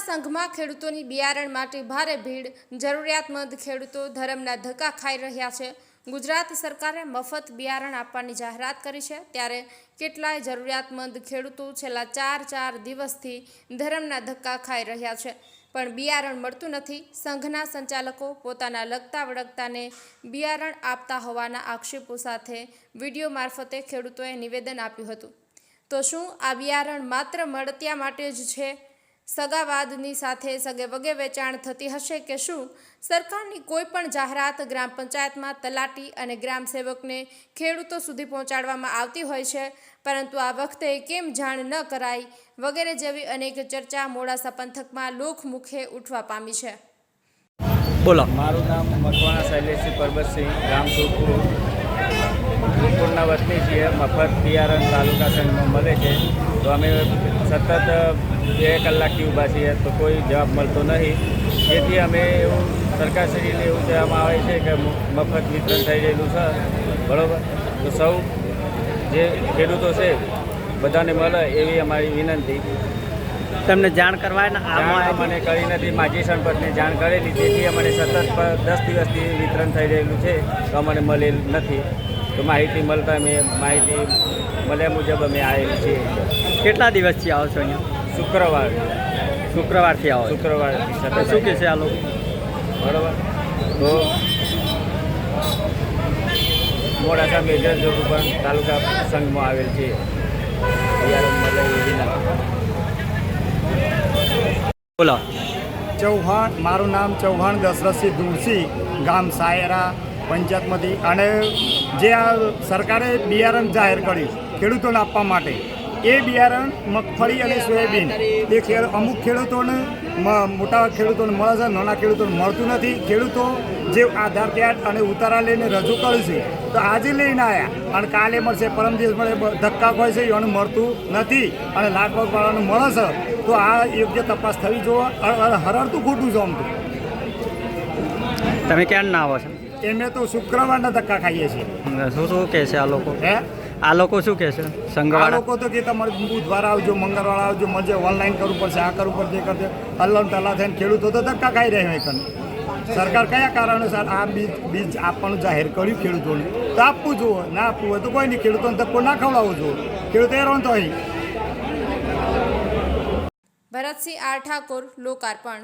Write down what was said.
સંઘમાં ખેડૂતોની બિયારણ માટે ભારે ભીડ, જરૂરિયાતમંદ ખેડૂતો ધરમના ધક્કા ખાઈ રહ્યા છે. ગુજરાત સરકારે મફત બિયારણ આપવાની જાહેરાત કરી છે. ત્યારે કેટલાય જરૂરિયાતમંદ ખેડૂતો છેલ્લા ચાર ચાર દિવસથી ધરમના ધક્કા ખાઈ રહ્યા છે. પણ બિયારણ મળતું નથી. સંઘના સંચાલકો પોતાના લગતા વળગતાને બિયારણ આપતા હોવાના આક્ષેપો સાથે વીડિયો મારફતે ખેડૂતોએ નિવેદન આપ્યું હતું. તો શું આ બિયારણ માત્ર મળતિયા માટે જ છે? સગાવાદની સાથે સગે વગે વેચાણ થતી હશે કે શું? સરકારની કોઈ પણ જાહેરાત ગ્રામ પંચાયતમાં તલાટી અને ગ્રામ સેવકને ખેડૂતો સુધી પહોંચાડવામાં આવતી હોય છે. પરંતુ આ વખતે કેમ જાણ ન કરાઈ? વગેરે જેવી અનેક ચર્ચા મોડાસા પંથકમાં લોકમુખે ઉઠવા પામી છે. બોલો. મારું નામ મકવાણા શૈલેષસિંહ પરબતસિંહ ગામ સુરપુર. સુરપુરના વતની છીએ મફત બિયારણ તાલુકા સંઘમાં મળે છે. તો અમે સતત બે કલાકથી ઊભા છીએ તો કોઈ જવાબ મળતો નહીં. જેથી અમે એવું સરકારશ્રીને એવું કહેવામાં આવે છે કે મફત વિતરણ થઈ રહેલું છે બરાબર? તો સૌ જે ખેડૂતો છે બધાને મળે એવી અમારી વિનંતી. તમને જાણ કરવાય ને જાણ કરી નથી માજી સંપતને જાણ કરેલી તેથી અમને સતત દસ દિવસથી વિતરણ થઈ રહેલું છે તો અમને મળેલ નથી. તો માહિતી મળતા મેં માહિતી મળ્યા મુજબ અમે આવેલી છીએ. કેટલા દિવસથી આવો છો અહીંયા? શુક્રવાર. શુક્રવારથી આવો શુક્રવાર. શુક્રવારથી તો શું કહે છે આ લોકો? બરાબર. તો મોડાસા મેજર જોગ ઉપર તાલુકા સંઘમાં આવેલ છે. બોલો. ચૌહાણ મારું નામ ચૌહાણ દશરથસિંહ દુરસી ગામ સાયરા પંચાયતમાંથી. અને જે આ સરકારે બિયારણ જાહેર કર્યું ખેડૂતોને આપવા માટે. એ બિયારણ મગફળી અને સોયાબીન. એ અમુક ખેડૂતોને મોટા ખેડૂતોને મળે છે નાના ખેડૂતોને મળતું નથી. ખેડૂતો જે આધાર કાર્ડ અને ઉતારા લઈને રજૂ કર્યું છે તો આજે લઈને આવ્યા અને કાલે મળશે પરમ દિવસ મળે ધક્કા હોય છે એને મળતું નથી. અને લાખ વાળાને મળે છે તો આ યોગ્ય તપાસ થવી અને હરડતું ખોટું છે આમ તો. તમે ક્યાં ના આવો છો? એમને તો શુક્રવારના ધક્કા ખાઈએ છીએ. શું શું કહે છે આ લોકો? હે? આ લોકો શું કહે છે? સંઘવાળા? લોકો તો કે તમારે બુધવાર આવજો મંગળવાર આવજો મજે ઓનલાઈન કરવું પડશે આ કરવું પડશે એ કરશે. અલ્લમ તલ્લા થઈને ખેડૂતો તો ધક્કા ખાઈ રહ્યા હોય કન. સરકાર કયા કારણોસર આ બીજ બીજ આપવાનું જાહેર કર્યું ખેડૂતોને? તો આપવું જુઓ ના આપવું હોય તો કોઈ નહીં ખેડૂતોને ધક્કો ના ખવડાવવો જુઓ. ખેડૂતો એ હેરાન તો અહીં ભરતસિંહ આર ઠાકોર લોકાર્પણ.